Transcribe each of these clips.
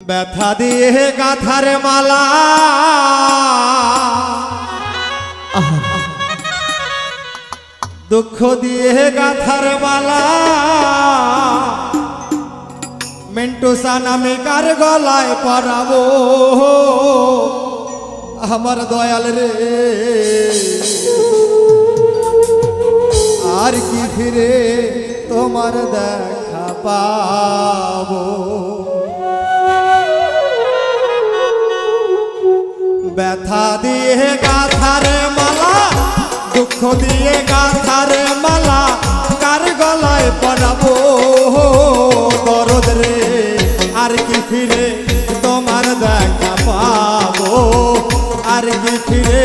ব্যথা দিয়ে গাথার মালা। দুঃখ দিয়ে গাথার মালা। মেন্টুসা আমি কার গলায় পরাবো? আমার দয়াল রে। আর কি ফিরে তোমার দেখা পাবো? ব্যথা দিয়ে গাথার মালা, দুঃখ দিয়ে গাথার মালা, কার গলায় পড়াবো দরদ রে? আর কি ফিরে তোমার দেখা পাবো? আর কি ফিরে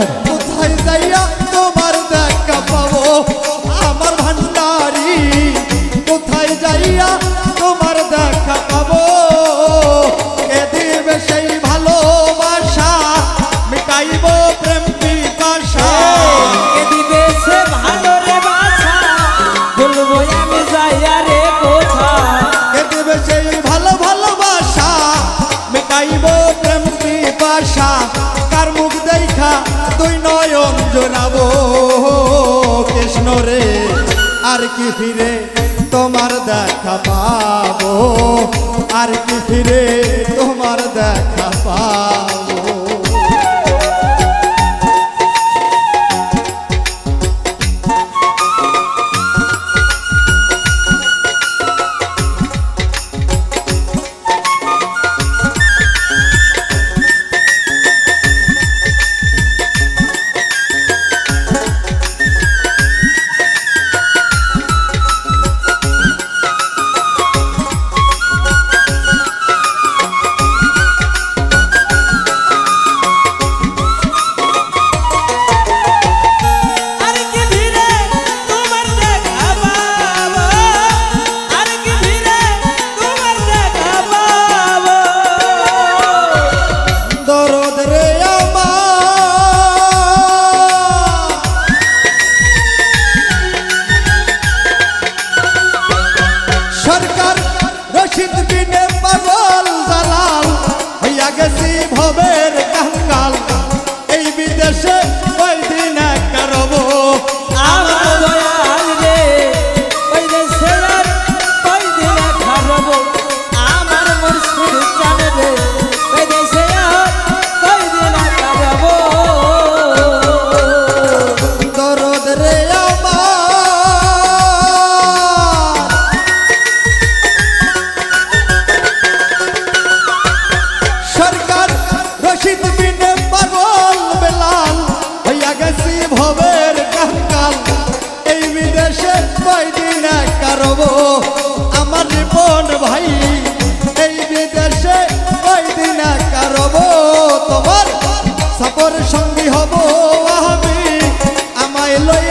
하나님 দুই নয়ন জোনাব কৃষ্ণ রে। আর কি ফিরে তোমার দেখা পাবো? আর কি ফিরে তোমার দেখা পাবো?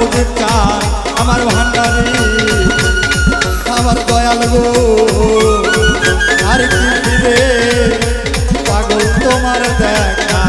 ভোগের চাল আমার ভান্ডারে। আমার দয়াল গো আর কি পাগল তোমার দেখা